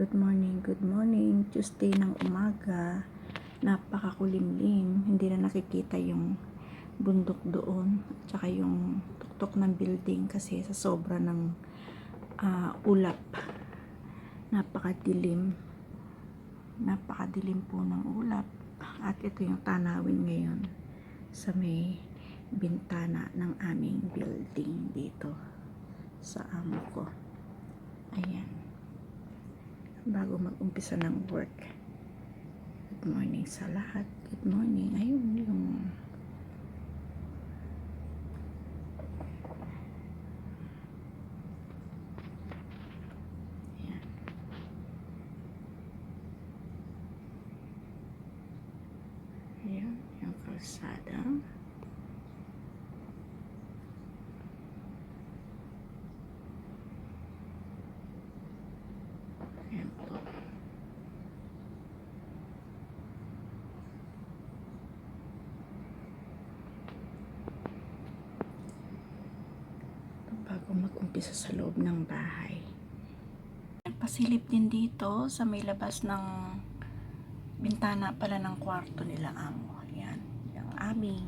Good morning, good morning. Tuesday ng umaga. Napakakulimlim. Hindi na nakikita yung bundok doon. Tsaka yung tuktok ng building kasi sa sobra ng ah, ulap. Napakadilim. Napakadilim po ng ulap. At ito yung tanawin ngayon sa may bintana ng aming building dito sa amo ko. Ayan bago mag-umpisa ng work. Good morning sa lahat. Good morning. Ayun yung Ayan. Ayan, yung kalsada. Ayan po. bago mag-umpisa sa loob ng bahay. Pasilip din dito sa may labas ng bintana pala ng kwarto nila amo. Yan, yung aming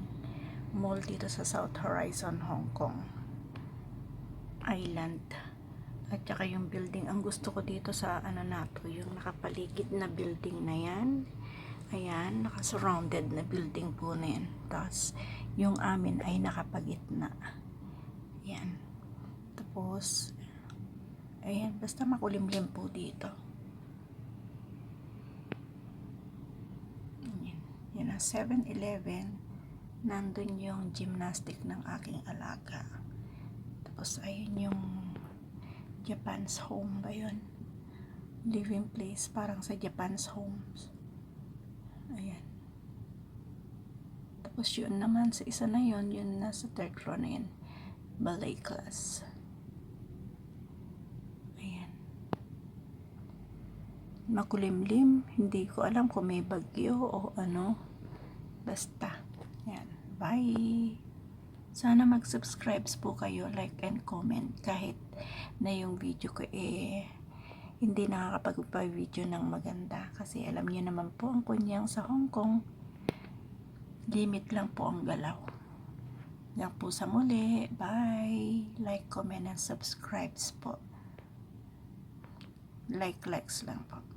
mall dito sa South Horizon, Hong Kong Island. At saka yung building, ang gusto ko dito sa ano na to, yung nakapaligid na building na yan. Ayan, nakasurrounded na building po na yan. Tapos, yung amin ay nakapagitna. Yan. Tapos, ayan, basta makulimlim po dito. Yan. Yan ang 7-Eleven. Nandun yung gymnastic ng aking alaga. Tapos, ayun yung Japan's home ba yun? Living place, parang sa Japan's homes. Ayan. Tapos yun naman, sa isa na yun, yun nasa third floor na yun ballet class. Ayan. Makulimlim. Hindi ko alam kung may bagyo o ano. Basta. Ayan. Bye. Sana mag-subscribe po kayo, like and comment kahit na yung video ko eh hindi nakakapag-video ng maganda kasi alam niyo naman po ang kunyang sa Hong Kong limit lang po ang galaw. Yan po sa muli. Bye. Like, comment, and subscribe po. Like, likes lang po.